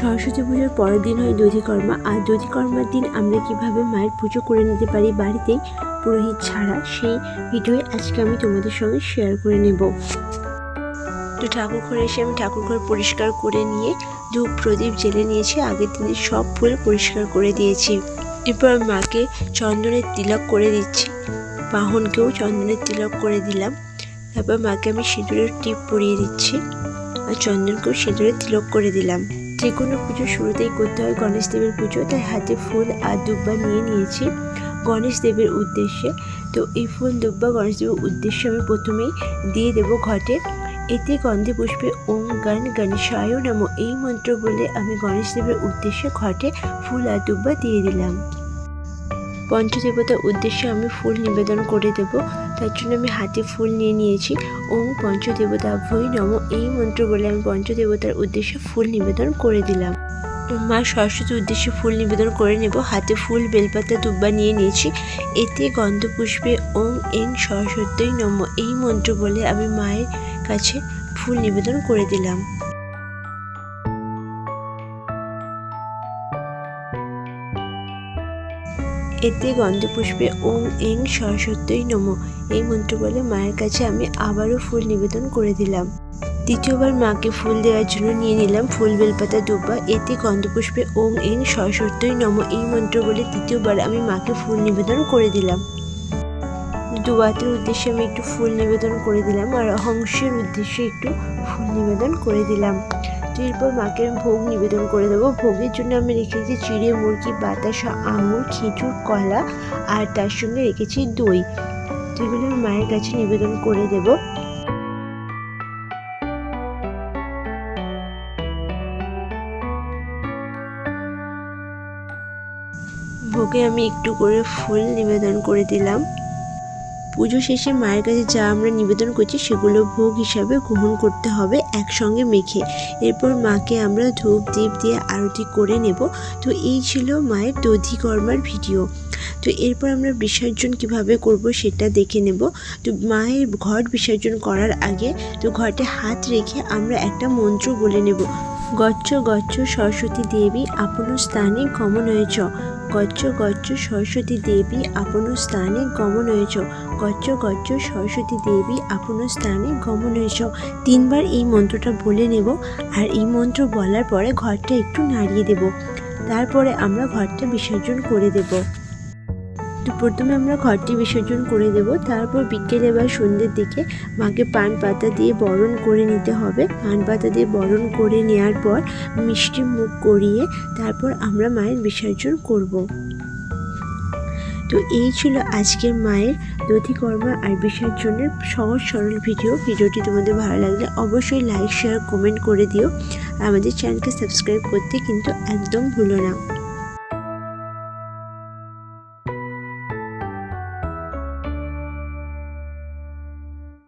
সরস্বতী পুজোর পরের দিন হয় দধিকর্মা আর দধিকর্মার দিন আমরা কীভাবে মায়ের পুজো করে নিতে পারি বাড়িতেই পুরোহিত ছাড়া, সেই ভিডিওই আজকে আমি তোমাদের সঙ্গে শেয়ার করে নেব। তো ঠাকুর ঘরে এসে আমি ঠাকুর ঘর পরিষ্কার করে নিয়ে ধূপ প্রদীপ জেলে নিয়েছি। আগের দিনে সব ফুল পরিষ্কার করে দিয়েছি। এরপর মাকে চন্দনের তিলক করে দিচ্ছি। বাহনকেও চন্দনের তিলক করে দিলাম। তারপর মাকে আমি সিঁদুরের টিপ পরিয়ে দিচ্ছি। আর চন্দনকেও সিঁদুরে তিলক করে দিলাম। যে কোনো পুজো শুরুতেই করতে হয় গণেশ দেবের পুজো, তাই হাতে ফুল আর দুব্বা নিয়ে নিয়েছি গণেশ দেবের উদ্দেশ্যে। তো এই ফুল, দুব্বা, গণেশ দেবের উদ্দেশ্যে আমি প্রথমেই দিয়ে দেব ঘটে। এতে গন্ধে পুষ্পে ওম গান গণেশায় নাম, এই মন্ত্র বলে আমি গণেশ দেবের উদ্দেশ্যে ঘটে ফুল আর দুব্বা দিয়ে দিলাম। পঞ্চদেবতার উদ্দেশ্যে আমি ফুল নিবেদন করে দেব। তার জন্য আমি হাতে ফুল নিয়ে নিয়েছি। ওম পঞ্চদেবতাভ্যই নম। এই মন্ত্র বলে আমি পঞ্চদেবতার উদ্দেশ্যে ফুল নিবেদন করে দিলাম। মা সরস্বতীর উদ্দেশ্যে ফুল নিবেদন করে নেব। হাতে ফুল, বেলপাতা, দুব্বা নিয়ে নিয়েছি। এতে গন্ধ পুষ্পে ওম এং সরস্বতী নম। এই মন্ত্র বলে আমি মায়ের কাছে ফুল নিবেদন করে দিলাম। এতে গন্ধপুষ্পে ওম এং সরস্বতীই নম। এই মন্ত্র বলে মায়ের কাছে আমি আবারও ফুল নিবেদন করে দিলাম। দ্বিতীয়বার মাকে ফুল দেওয়ার জন্য নিয়ে নিলাম ফুল বেলপাতা দুব্বা এতে গন্ধপুষ্পে ওম এং সরস্বতীই নম। এই মন্ত্র বলে তৃতীয়বার আমি মাকে ফুল নিবেদন করে দিলাম। দুবাতের উদ্দেশ্যে আমি একটু ফুল নিবেদন করে দিলাম আর হংসের উদ্দেশ্যে একটু ফুল নিবেদন করে দিলাম। তো এরপর মাকে আমি ভোগ নিবেদন করে দেবো। ভোগের জন্য আমি রেখেছি চিড়ে মুরগি, বাতাসা, আঙুর, খেজুর, কলা আর তার সঙ্গে রেখেছি দই। তো এগুলো আমি মায়ের কাছে নিবেদন করে দেব। ভোগে আমি একটু করে ফুল নিবেদন করে দিলাম। পুজো শেষে মায়ের কাছে যা আমরা নিবেদন করছি সেগুলো ভোগ হিসাবে গ্রহণ করতে হবে একসঙ্গে মেখে। এরপর মাকে আমরা ধূপ দীপ দিয়ে আরতি করে নেব। তো এই ছিল মায়ের দধিকর্মার ভিডিও। তো এরপর আমরা বিসর্জন কীভাবে করব সেটা দেখে নেব। তো মায়ের ঘট বিসর্জন করার আগে তো ঘটে হাত রেখে আমরা একটা মন্ত্র বলে নেব। গচ্ছ গচ্ছ সরস্বতী দেবী, আপন স্থানে গমন হয়েছ। গচ্ছ গচ্ছ সরস্বতী দেবী, আপন স্থানে গমন হয়েছ। গচ্ছ গচ্ছ সরস্বতী দেবী, আপন স্থানে গমন হয়েছ। তিনবার এই মন্ত্রটা বলে নেব আর এই মন্ত্র বলার পরে ঘরটা একটু নাড়িয়ে দেব। তারপরে আমরা ঘরটা বিসর্জন করে দেব। তো প্রথমে আমরা ঘরটি বিসর্জন করে দেব। তারপর বিকেলে বা সন্ধ্যের দিকে মাকে পান পাতা দিয়ে বরণ করে নিতে হবে। পান পাতা দিয়ে বরণ করে নেওয়ার পর মিষ্টি মুখ করিয়ে তারপর আমরা মায়ের বিসর্জন করব। তো এই ছিল আজকের মায়ের দধিকর্মা আর বিসর্জনের সহজ সরল ভিডিও। ভিডিওটি তোমাদের ভালো লাগলে অবশ্যই লাইক শেয়ার কমেন্ট করে দিও। আমাদের চ্যানেলকে সাবস্ক্রাইব করতে কিন্তু একদম ভুলো না।